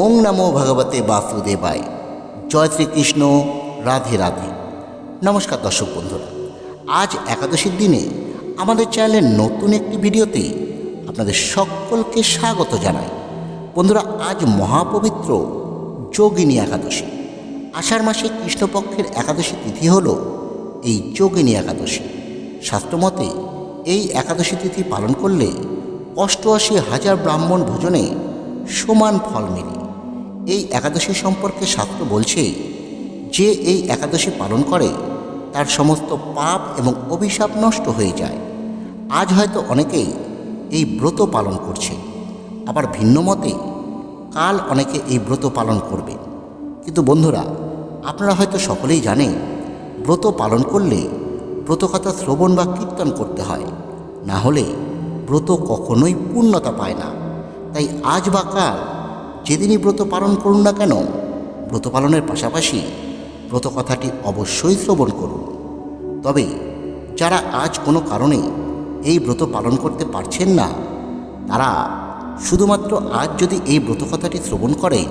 ওং নমো ভগবতে বাসুদেবায়। জয় শ্রীকৃষ্ণ, রাধে রাধে। নমস্কার দর্শক বন্ধুরা, আজ একাদশীর দিনে আমাদের চ্যানেলের নতুন একটি ভিডিওতে আপনাদের সকলকে স্বাগত জানাই। বন্ধুরা, আজ মহাপবিত্র যোগিনী একাদশী। আষাঢ় মাসে কৃষ্ণপক্ষের একাদশী তিথি হল এই যোগিনী একাদশী। শাস্ত্রমতে এই একাদশী তিথি পালন করলে অষ্টআশি হাজার ব্রাহ্মণ ভোজনে সমান ফল মেলে। এই একাদশী সম্পর্কে শাস্ত্র বলছে, যে এই একাদশী পালন করে, তার সমস্ত পাপ এবং অভিশাপ নষ্ট হয়ে যায়। আজ হয়তো অনেকেই এই ব্রত পালন করছে। আবার ভিন্ন মতে, কাল অনেকে এই ব্রত পালন করবে। কিন্তু বন্ধুরা, আপনারা হয়তো সকলেই জানেন ব্রত পালন করলে ব্রতকথা শ্রবণ বা কীর্তন করতে হয়। না হলে ব্রত কখনোই পূর্ণতা পায় না। তাই আজ বা কাল যেদিনই ব্রত পালন করুন না কেন, ব্রত পালনের পাশাপাশি ব্রত কথাটি অবশ্যই শ্রবণ করুন। তবে যারা আজ কোনো কারণে এই ব্রত পালন করতে পারছেন না, তারা শুধুমাত্র আজ যদি এই ব্রত কথাটি শ্রবণ করেন,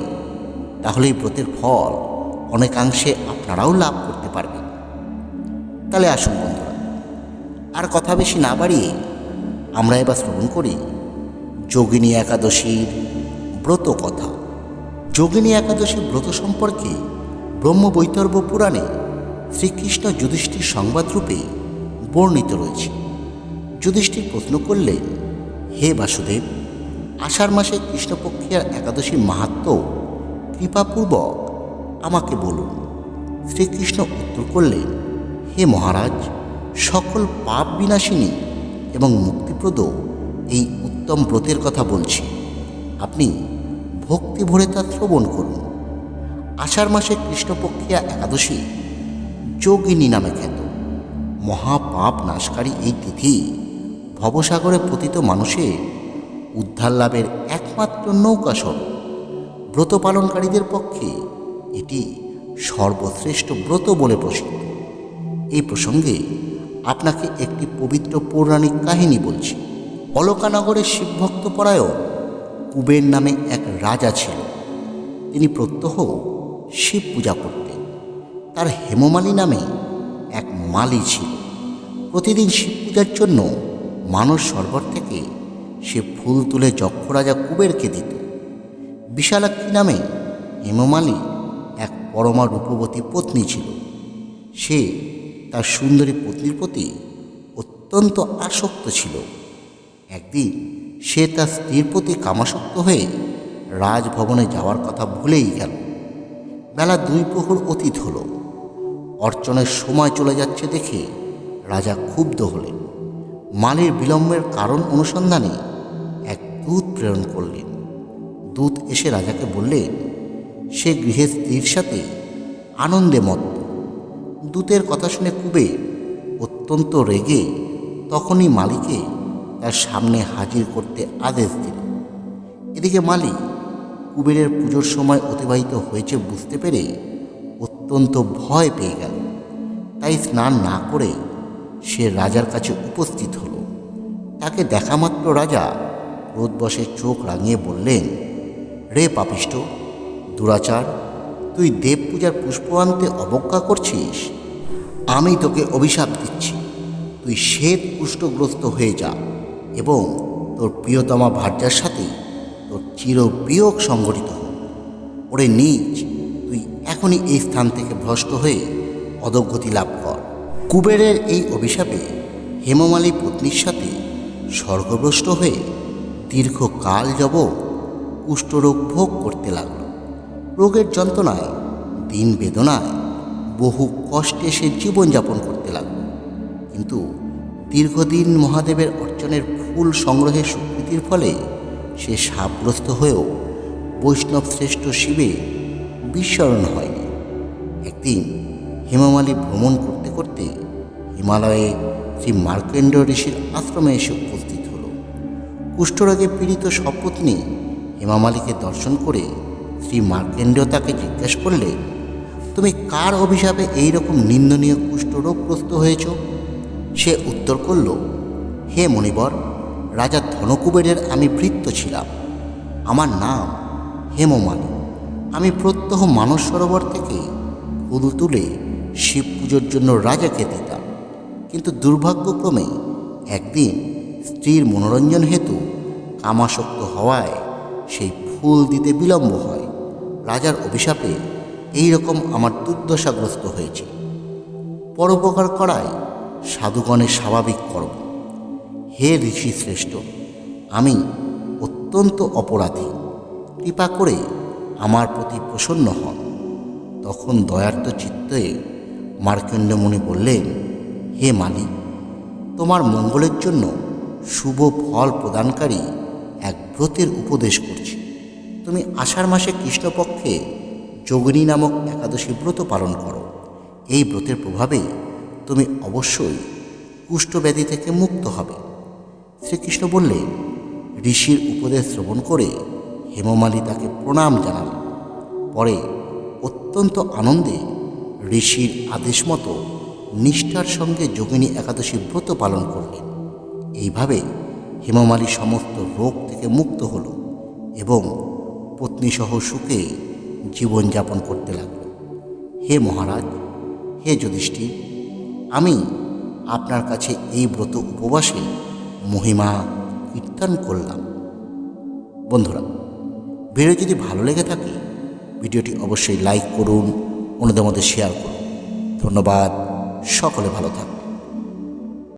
তাহলে এই ব্রতের ফল অনেকাংশে আপনারাও লাভ করতে পারবেন। তাহলে আসুন বন্ধুরা, আর কথা বেশি না বাড়িয়ে আমরা এবার শ্রবণ করি। যোগিনী একাদশীর ব্রত কথা। যোগিনী একাদশী ব্রত সম্পর্কে ব্রহ্মবৈতর্ব পুরাণে শ্রীকৃষ্ণ যুধিষ্ঠির সংবাদরূপে বর্ণিত রয়েছে। যুধিষ্ঠির প্রশ্ন করলেন, হে বাসুদেব, আষাঢ় মাসে কৃষ্ণপক্ষিয়ার একাদশী মাহাত্ম কৃপাপূর্বক আমাকে বলুন। শ্রীকৃষ্ণ উত্তর করলেন, হে মহারাজ, সকল পাপ বিনাশিনী এবং মুক্তিপ্রদ এই উত্তম ব্রতের কথা বলছি। আপনি ভক্তি ভরে তা শ্রবণ করুন। আষাঢ় মাসে কৃষ্ণপক্ষিয়া একাদশী যোগিনী নামে খ্যাত। মহাপাপ নাশকারী এই তিথি ভবসাগরে পতিত মানুষের উদ্ধার লাভের একমাত্র নৌকা স্বরূপ। ব্রত পালনকারীদের পক্ষে এটি সর্বশ্রেষ্ঠ ব্রত বলে প্রসিদ্ধ। এই প্রসঙ্গে আপনাকে একটি পবিত্র পৌরাণিক কাহিনী বলছি। অলকানগরের শিবভক্ত পরায়ণ কুবের নামে এক রাজা ছিল। তিনি প্রত্যহ শিব পূজা করতেন। তার হেমমালী নামে এক মালি ছিল। প্রতিদিন শিব পূজার জন্য মানস সরোবর থেকে সে ফুল তুলে যক্ষ রাজা কুবেরকে দিত। বিশালাক্ষী নামে হেমমালী এক পরমা রূপবতী পত্নী ছিল। সে তার সুন্দরী পত্নীর প্রতি অত্যন্ত আসক্ত ছিল। একদিন সে তার স্ত্রীর প্রতি কামাসক্ত হয়ে রাজভবনে যাওয়ার কথা ভুলেই গেল। বেলা দুই প্রহর অতীত হল। অর্চনের সময় চলে যাচ্ছে দেখে রাজা ক্ষুব্ধ হলেন। মালির বিলম্বের কারণ অনুসন্ধানে এক দূত প্রেরণ করলেন। দূত এসে রাজাকে বললেন সে গৃহে স্ত্রীর সাথে আনন্দে মত্ত। দূতের কথা শুনে কুবের অত্যন্ত রেগে তখনই মালিকে তার সামনে হাজির করতে আদেশ দিল। এদিকে মালিক কুবেরের পুজোর সময় অতিবাহিত হয়েছে বুঝতে পেরে অত্যন্ত ভয় পেয়ে গেল। তাই স্নান না করে সে রাজার কাছে উপস্থিত হলো। তাকে দেখামাত্র রাজা রোদবসে চোখ রাঙিয়ে বললেন, রে পাপিষ্ট দুরাচার, তুই দেব পূজার পুষ্প আনতে অবজ্ঞা করছিস? আমি তোকে অভিশাপ দিচ্ছি। তুই শ্বেত কুষ্ঠগ্রস্ত হয়ে যা। এবং তোর প্রিয়তমা ভার্যার সাথে তোর চির বিয়োগ সংগঠিত ওরে নিজ তুই এখনই এই স্থান থেকে ভ্রষ্ট হয়ে অধগতি লাভ কর। কুবেরের এই অভিশাপে হেমমালী পত্নীর সাথে স্বর্গভ্রষ্ট হয়ে দীর্ঘকাল যাব কুষ্ঠরোগ ভোগ করতে লাগল। রোগের যন্ত্রণায় দিন বেদনায় বহু কষ্টে সে জীবনযাপন করতে লাগল। কিন্তু দীর্ঘদিন মহাদেবের অর্চনের ফুল সংগ্রহের স্বীকৃতির ফলে সে সাপগ্রস্ত হয়েও বৈষ্ণব শ্রেষ্ঠ শিবে বিস্মরণ হয়নি। একদিন হিমামালী ভ্রমণ করতে করতে হিমালয়ে শ্রী মার্কেন্ড ঋষির আশ্রমে এসে উপস্থিত হল। কুষ্ঠরোগে পীড়িত সপত্নী হেমামালীকে দর্শন করে শ্রী মার্কেন্ড তাকে জিজ্ঞেস করলে, তুমি কার অভিশাপে এই রকম নিন্দনীয় কুষ্ঠরোগগ্রস্ত হয়েছ? সে উত্তর করল, হে মণিবর, রাজা ধনকুবেরের আমি ভৃত্য ছিলাম। আমার নাম হেমমালী আমি প্রত্যহ মানস সরোবর থেকে ফুল তুলে শিব পুজোর জন্য রাজাকে দিতাম। কিন্তু দুর্ভাগ্যক্রমে একদিন স্ত্রীর মনোরঞ্জন হেতু কামাসক্ত হওয়ায় সেই ফুল দিতে বিলম্ব হয়। রাজার অভিশাপে এই রকম আমার দুর্দশাগ্রস্ত হয়েছে। পরোপকার করাই সাধুগণের স্বাভাবিক কর্ম হে ঋষি শ্রেষ্ঠ, আমি অত্যন্ত অপরাধী। কৃপা করে আমার প্রতি প্রসন্ন হন। তখন দয়ার্ত চিত্তে মার্কণ্ডমণি বললেন, হে মালিক, তোমার মঙ্গলের জন্য শুভ ফল প্রদানকারী এক ব্রতের উপদেশ করছি। তুমি আষাঢ় মাসে কৃষ্ণপক্ষে যোগিনী নামক একাদশী ব্রত পালন করো। এই ব্রতের প্রভাবে তুমি অবশ্যই কুষ্ঠব্যাধি থেকে মুক্ত হবে। শ্রীকৃষ্ণ বললেন, ঋষির উপদেশ শ্রবণ করে হেমমালী তাকে প্রণাম জানালেন পরে অত্যন্ত আনন্দে ঋষির আদেশ মতো নিষ্ঠার সঙ্গে যোগিনী একাদশী ব্রত পালন করলেন। এইভাবে হেমমালী সমস্ত রোগ থেকে মুক্ত হল এবং পত্নীসহ সুখে জীবনযাপন করতে লাগল। হে মহারাজ, হে যুধিষ্ঠির আমি আপনার কাছে এই ব্রত উপবাসে মহিমা কীর্তন করলাম। বন্ধুরা, ভিডিও যদি ভালো লেগে থাকে, ভিডিওটি অবশ্যই লাইক করুন, অন্যদের মধ্যে শেয়ার করুন। ধন্যবাদ, সকলে ভালো থাকুন।